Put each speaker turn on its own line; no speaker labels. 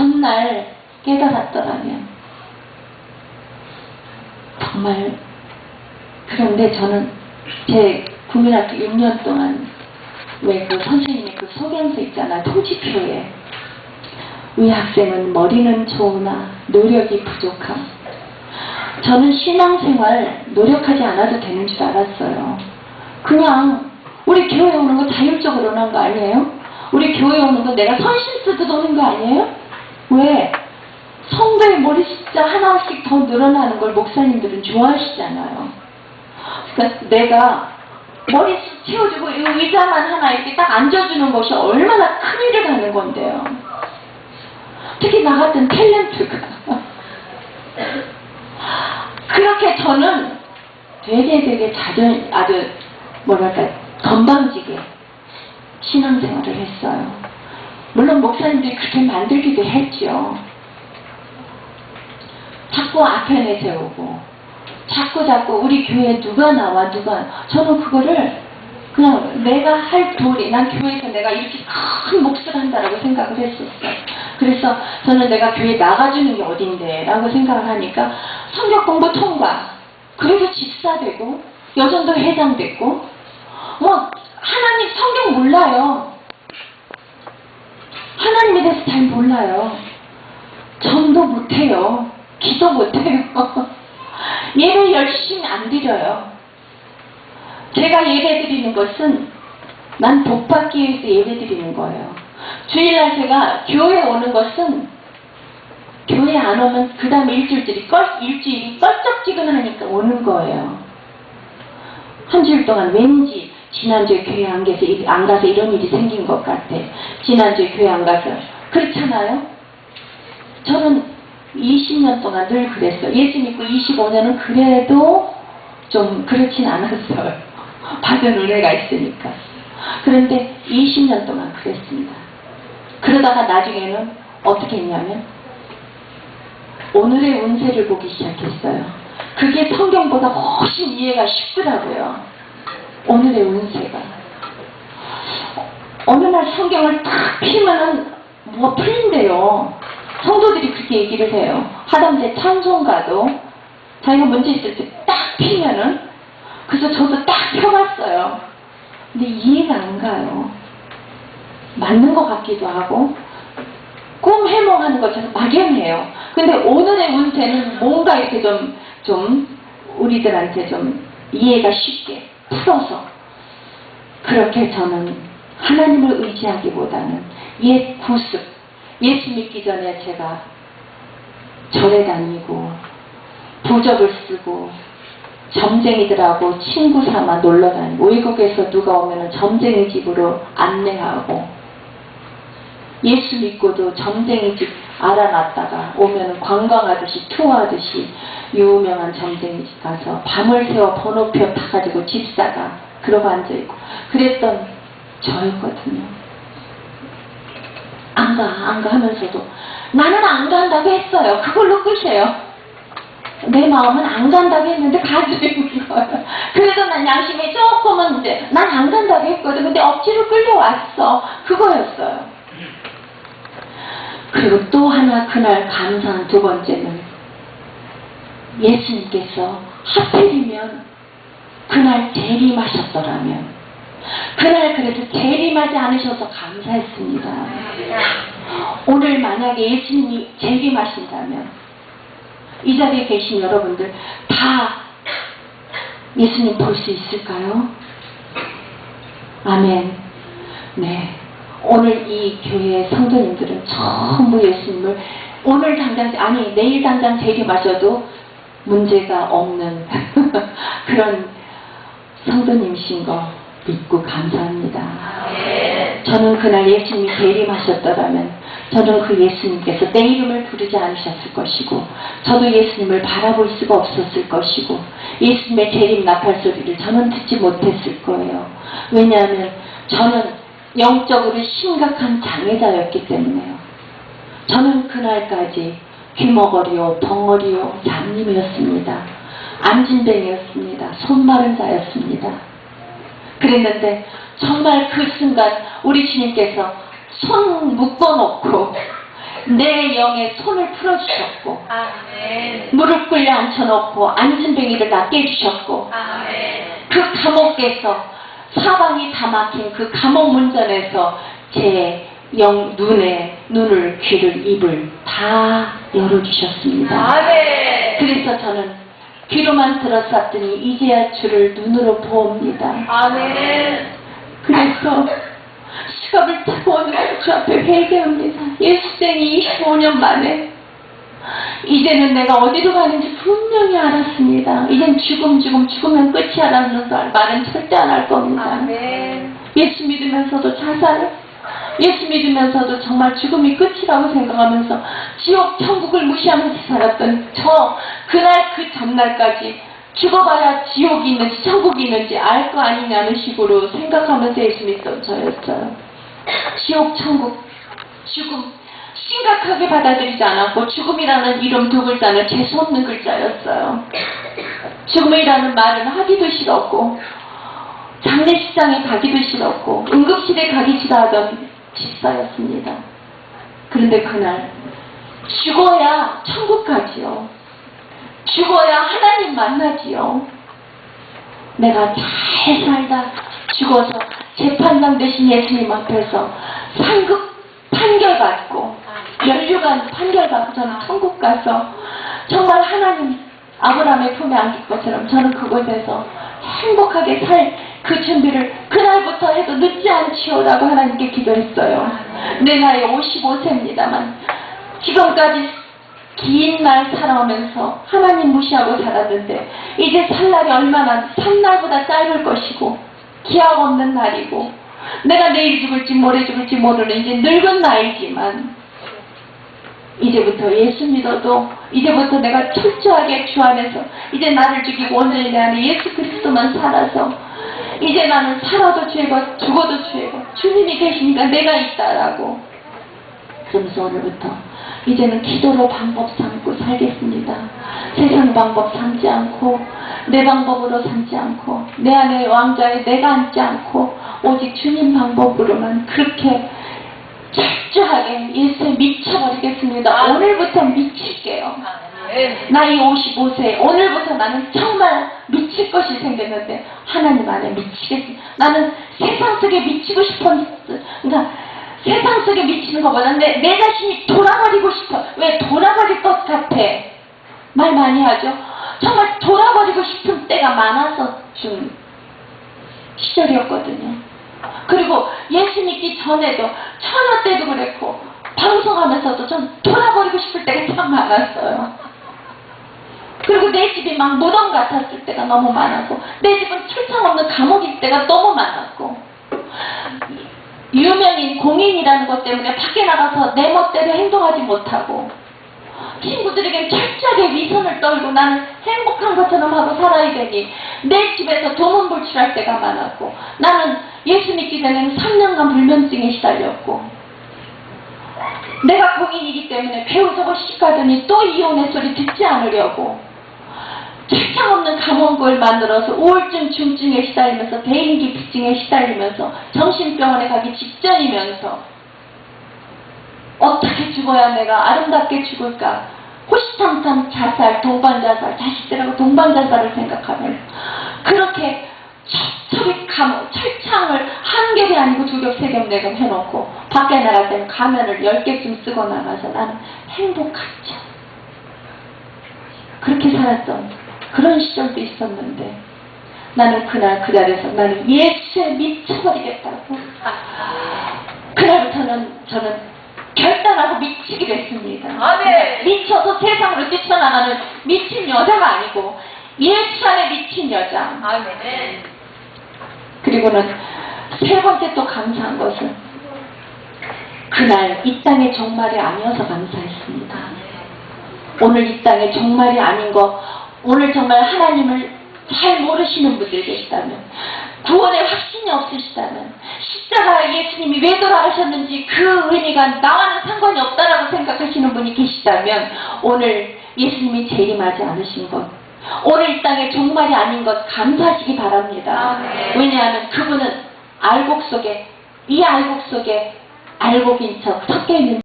전날 깨달았더라면 정말 그런데 저는 제 국민학교 6년 동안 왜 그 선생님의 그 소견서 있잖아요. 통지표에 우리 학생은 머리는 좋으나 노력이 부족함. 저는 신앙생활 노력하지 않아도 되는 줄 알았어요. 그냥 우리 교회 오는 거 자율적으로 오는 거 아니에요? 우리 교회 오는 거 내가 선심 쓰듯 오는 거 아니에요? 왜? 성도의 머리 숫자 하나씩 더 늘어나는 걸 목사님들은 좋아하시잖아요. 그러니까 내가 머리 채워주고 이 의자만 하나 이렇게 딱 앉아주는 것이 얼마나 큰 일을 하는 건데요. 특히 나 같은 탤런트가. 그렇게 저는 되게 되게 자전, 아주 뭐랄까, 건방지게 신앙생활을 했어요. 물론 목사님들이 그렇게 만들기도 했죠. 자꾸 앞에 내세우고, 자꾸 자꾸 우리 교회에 누가 나와, 누가, 저는 그거를 그냥 내가 할 도리, 난 교회에서 내가 이렇게 큰 몫을 한다라고 생각을 했었어요. 그래서 저는 내가 교회 나가주는 게 어딘데 라고 생각을 하니까 성경 공부 통과, 그래도 집사 되고, 여전도 회장됐고, 뭐, 하나님 성경 몰라요. 하나님에 대해서 잘 몰라요. 전도 못해요. 기도 못해요. 예배 열심히 안 드려요. 제가 예배 드리는 것은 난 복받기 위해서 예배 드리는 거예요. 주일날 제가 교회 오는 것은 교회 안 오면 그 다음에 일주일들이 껄, 일주일이 껄쩍지근하니까 오는 거예요. 한 주일 동안 왠지 지난주에 교회 안 가서, 일- 안 가서 이런 일이 생긴 것 같아. 지난주에 교회 안 가서. 그렇잖아요? 저는 20년 동안 늘 그랬어요. 예수 믿고 25년은 그래도 좀 그렇진 않았어요. 받은 은혜가 있으니까. 그런데 20년 동안 그랬습니다. 그러다가 나중에는 어떻게 했냐면 오늘의 운세를 보기 시작했어요. 그게 성경보다 훨씬 이해가 쉽더라고요. 오늘의 운세가. 어느 날 성경을 탁 피면은 뭐가 풀린대요. 성도들이 그렇게 얘기를 해요. 하담제 찬송가도 자기가 문제 있을 때 딱 피면은 그래서 저도 딱 펴봤어요. 근데 이해가 안 가요. 맞는 것 같기도 하고 꿈 해몽하는 것처럼 막연해요. 근데 오늘의 운세는 뭔가 이렇게 좀, 좀 우리들한테 좀 이해가 쉽게 풀어서 그렇게 저는 하나님을 의지하기보다는 옛 구습, 예수 믿기 전에 제가 절에 다니고 부적을 쓰고 점쟁이들하고 친구 삼아 놀러 다니고 외국에서 누가 오면 점쟁이 집으로 안내하고 예수 믿고도 점쟁이 집 알아놨다가 오면 관광하듯이 투어하듯이 유명한 점쟁이 집 가서 밤을 새워 번호표 타가지고 집 사가 그러고 앉아있고 그랬던 저였거든요. 안 가, 안 가 하면서도 나는 안 간다고 했어요. 그걸로 끝이에요. 내 마음은 안 간다고 했는데 가지고 거예요. 그래도 난 양심이 조금은 이제 난 안 간다고 했거든. 근데 억지로 끌려왔어. 그거였어요. 그리고 또 하나 그날 감사한 두 번째는 예수님께서 하필이면 그날 재림하셨더라면 그날 그래도 재림하지 않으셔서 감사했습니다. 오늘 만약에 예수님이 재림하신다면 이 자리에 계신 여러분들 다 예수님 볼 수 있을까요? 아멘. 네. 오늘 이 교회의 성도님들은 전부 예수님을 오늘 당장, 아니, 내일 당장 재림하셔도 문제가 없는 그런 성도님이신 거 믿고 감사합니다. 저는 그날 예수님이 재림하셨더라면 저는 그 예수님께서 내 이름을 부르지 않으셨을 것이고 저도 예수님을 바라볼 수가 없었을 것이고 예수님의 재림 나팔 소리를 저는 듣지 못했을 거예요. 왜냐하면 저는 영적으로 심각한 장애자였기 때문에요. 저는 그날까지 귀머거리요, 덩어리요, 장님이었습니다. 안진뱅이였습니다. 손마른 자였습니다. 그랬는데 정말 그 순간 우리 주님께서 손 묶어놓고 내 영에 손을 풀어주셨고
아멘.
무릎 꿇려 앉혀놓고 앉은 뱅이를 낫게 해주셨고
아멘.
그 감옥에서 사방이 다 막힌 그 감옥 문전에서 제 영 눈에 눈을 귀를 입을 다 열어주셨습니다.
아멘.
그래서 저는 귀로만 들었었더니 이제야 주를 눈으로 보옵니다.
아멘.
그래서 수갑을 타고 오늘 주 앞에 회개합니다. 예수생이 25년 만에 이제는 내가 어디로 가는지 분명히 알았습니다. 이젠 죽음 죽음 죽으면 끝이야라는 말은 절대 안 할 겁니다.
아멘.
예수 믿으면서도 자살, 예수 믿으면서도 정말 죽음이 끝이라고 생각하면서 지옥, 천국을 무시하면서 살았던 저, 그날 그 전날까지 죽어봐야 지옥이 있는지 천국이 있는지 알 거 아니냐는 식으로 생각하면서 예수 믿던 저였어요. 지옥, 천국, 죽음, 심각하게 받아들이지 않았고 죽음이라는 이름 두 글자는 재수없는 글자였어요. 죽음이라는 말은 하기도 싫었고 장례식장에 가기도 싫었고 응급실에 가기 싫어하던 집사였습니다. 그런데 그날 죽어야 천국 가지요. 죽어야 하나님 만나지요. 내가 잘 살다 죽어서 재판장 되신 예수님 앞에서 상급 판결받고 연류관 판결 받고 저는 천국 가서 정말 하나님 아브라함의 품에 안길 것처럼 저는 그곳에서 행복하게 살 그 준비를 그날부터 해도 늦지 않지요라고 하나님께 기도했어요. 내 나이 55세입니다만 지금까지 긴 날 살아오면서 하나님 무시하고 살았는데 이제 살 날이 얼마나 산 날보다 짧을 것이고 기약 없는 날이고 내가 내일 죽을지 모레 죽을지 모르는 이제 늙은 나이지만 이제부터 예수 믿어도 이제부터 내가 철저하게 주 안에서 이제 나를 죽이고 온전히 내 안에 예수 그리스도만 살아서 이제 나는 살아도 죄고 죽어도 죄고 주님이 계시니까 내가 있다라고 그러면서 오늘부터 이제는 기도로 방법 삼고 살겠습니다. 세상 방법 삼지 않고 내 방법으로 삼지 않고 내 안에 왕자에 내가 앉지 않고 오직 주님 방법으로만 그렇게 철저하게 예수에 미쳐버리겠습니다. 오늘부터 미칠게요.
아멘.
나이 55세 오늘부터 나는 정말 미칠 것이 생겼는데 하나님 안에 미치겠습니다. 나는 세상 속에 미치고 싶었 그러니까 세상 속에 미치는 것보다 내, 내 자신이 돌아버리고 싶어. 왜 돌아버릴 것 같아? 말 많이 하죠. 정말 돌아버리고 싶은 때가 많아서 좀 시절이었거든요. 그리고 예수 믿기 전에도 처녀 때도 그랬고 방송하면서도 좀 돌아버리고 싶을 때가 참 많았어요. 그리고 내 집이 막 무덤 같았을 때가 너무 많았고 내 집은 철창 없는 감옥일 때가 너무 많았고 유명인 공인이라는 것 때문에 밖에 나가서 내 멋대로 행동하지 못하고 친구들에게 철저하게 위선을 떨고 나는 행복한 것처럼 하고 살아야 되니 내 집에서 도문불출할 때가 많았고 나는 예수 믿기 전에는 3년간 불면증에 시달렸고 내가 공인이기 때문에 배우서고 시집가더니 또 이혼의 소리 듣지 않으려고. 철창 없는 감옥을 만들어서 우울증, 중증에 시달리면서 대인기피증에 시달리면서 정신병원에 가기 직전이면서 어떻게 죽어야 내가 아름답게 죽을까? 호시탐탐 자살, 동반자살, 자식들하고 동반자살을 생각하면 그렇게 첩첩이 감옥, 철창을 한 겹이 아니고 두 겹, 세 겹, 네 겹 해놓고 밖에 나갈 때는 가면을 열 개쯤 쓰고 나가서 나는 행복하죠. 그렇게 살았던 그런 시절도 있었는데 나는 그날 그 자리에서 나는 예수에 미쳐버리겠다고 그날부터는 저는 결단하고 미치기로 했습니다.
아멘.
미쳐서 세상으로 뛰쳐나가는 미친 여자가 아니고 예수 안에 미친 여자.
아멘.
그리고는 세 번째 또 감사한 것은 그날 이 땅의 종말이 아니어서 감사했습니다. 오늘 이 땅의 종말이 아닌 거, 오늘 정말 하나님을 잘 모르시는 분들 계시다면, 구원의 확신이 없으시다면, 십자가 예수님이 왜 돌아가셨는지 그 의미가 나와는 상관이 없다라고 생각하시는 분이 계시다면, 오늘 예수님이 재림하지 않으신 것, 오늘 이 땅의 종말이 아닌 것 감사하시기 바랍니다. 왜냐하면 그분은 알곡 속에, 이 알곡 속에 알곡인 척 섞여 있는